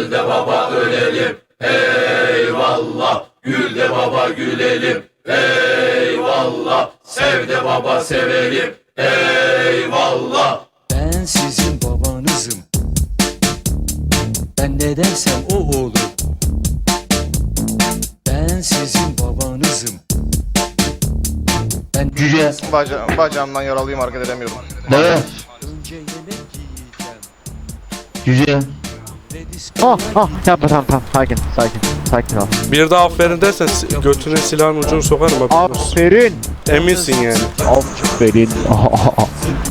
Öl de baba ölelim. Eyvallah. Gül de baba gülelim. Eyvallah. Sev de baba sevelim. Eyvallah. Ben sizin babanızım. Ben ne dersem o olur. Ben sizin babanızım. Ben Cüce. Baca bacağımdan yaralıyım hareket edemiyorum. Yiyeceğim. Cüce. Disk- Ah ah yapma tamam tamam sakin sakin sakin ol. Bir daha aferin dersen si- götüne silahın ucunu sokarım olsun. Aferin. Eminsin yani. Aferin.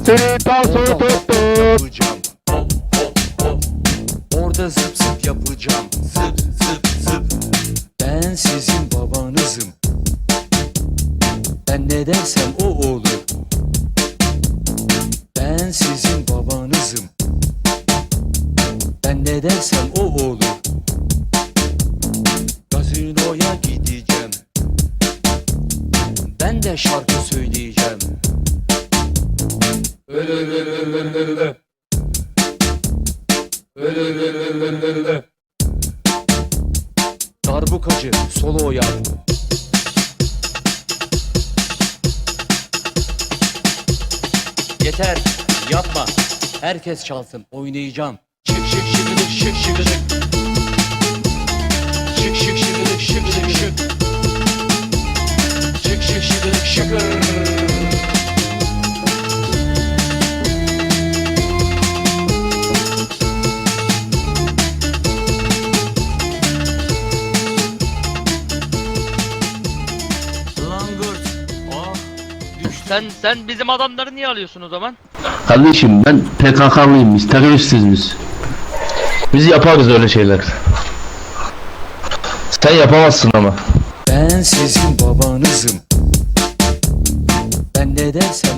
Seni tası tuttum. yapacağım. Orada zıp zıp yapacağım. Zıp zıp zıp. Ben sizin babanızım. Ben ne dersem o olur. Ben sizin ne dersem o olur. Gazinoya gideceğim. Ben de şarkı söyleyeceğim. Darbukacı solo yap. Yeter yapma. Herkes çalsın oynayacağım. Şık şık şıkıdık şık şıkıdık. Şık şık şıkıdık şık şık şık. Şık şık şıkıdık şıkır. Langırt. Düştü. Sen sen bizim adamları niye alıyorsun o zaman? Kardeşim ben PKK'lıyım biz, teröristiz biz. Biz yaparız öyle şeyler. Sen yapamazsın ama. Ben sizin babanızım. Ben ne dersem